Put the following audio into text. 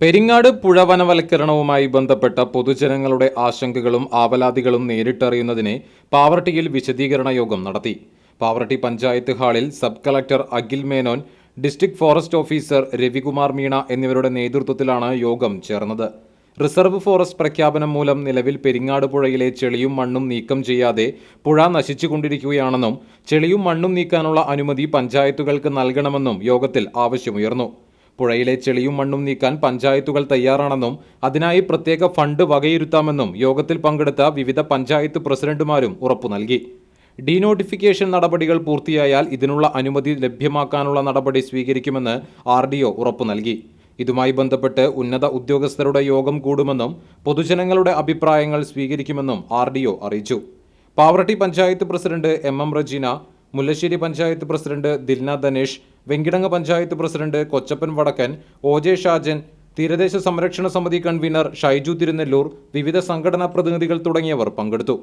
പെരിങ്ങാട് പുഴവനവൽക്കരണവുമായി ബന്ധപ്പെട്ട പൊതുജനങ്ങളുടെ ആശങ്കകളും ആവലാതികളും നേരിട്ടറിയുന്നതിന് പാവർട്ടിയിൽ വിശദീകരണ യോഗം നടത്തി. പാവർട്ടി പഞ്ചായത്ത് ഹാളിൽ sub collector Akhil Menon district forest officer Ravikumar Meena എന്നിവരുടെ നേതൃത്വത്തിലാണ് യോഗം ചേർന്നത്. റിസർവ് ഫോറസ്റ്റ് പ്രഖ്യാപനം മൂലം നിലവിൽ പെരിങ്ങാട് പുഴയിലെ ചെളിയും മണ്ണും നീക്കം ചെയ്യാതെ പുഴ നശിച്ചുകൊണ്ടിരിക്കുകയാണെന്നും ചെളിയും മണ്ണും നീക്കാനുള്ള അനുമതി പഞ്ചായത്തുകൾക്ക് നൽകണമെന്നും യോഗത്തിൽ ആവശ്യമുയർന്നു. പുഴയിലെ ചെളിയും മണ്ണും നീക്കാൻ പഞ്ചായത്തുകൾ തയ്യാറാണെന്നും അതിനായി പ്രത്യേക ഫണ്ട് വകയിരുത്താമെന്നും യോഗത്തിൽ പങ്കെടുത്ത വിവിധ പഞ്ചായത്ത് പ്രസിഡന്റുമാരും ഉറപ്പു നൽകി. ഡീനോട്ടിഫിക്കേഷൻ നടപടികൾ പൂർത്തിയായാൽ ഇതിനുള്ള അനുമതി ലഭ്യമാക്കാനുള്ള നടപടി സ്വീകരിക്കുമെന്ന് ആർ ഡി ഒ ഉറപ്പു നൽകി. ഇതുമായി ബന്ധപ്പെട്ട് ഉന്നത ഉദ്യോഗസ്ഥരുടെ യോഗം കൂടുമെന്നും പൊതുജനങ്ങളുടെ അഭിപ്രായങ്ങൾ സ്വീകരിക്കുമെന്നും ആർ അറിയിച്ചു. Pavaratty panchayat president M M Rajeena Mullassery panchayat president Dilna Dhanesh Venkitangu panchayat president Kochappan Vadakkan O J Shajan തീരദേശ സംരക്ഷണ സമിതി കൺവീനർ ഷൈജു തിരുനെല്ലൂർ വിവിധ സംഘടനാ പ്രതിനിധികൾ തുടങ്ങിയവർ പങ്കെടുത്തു.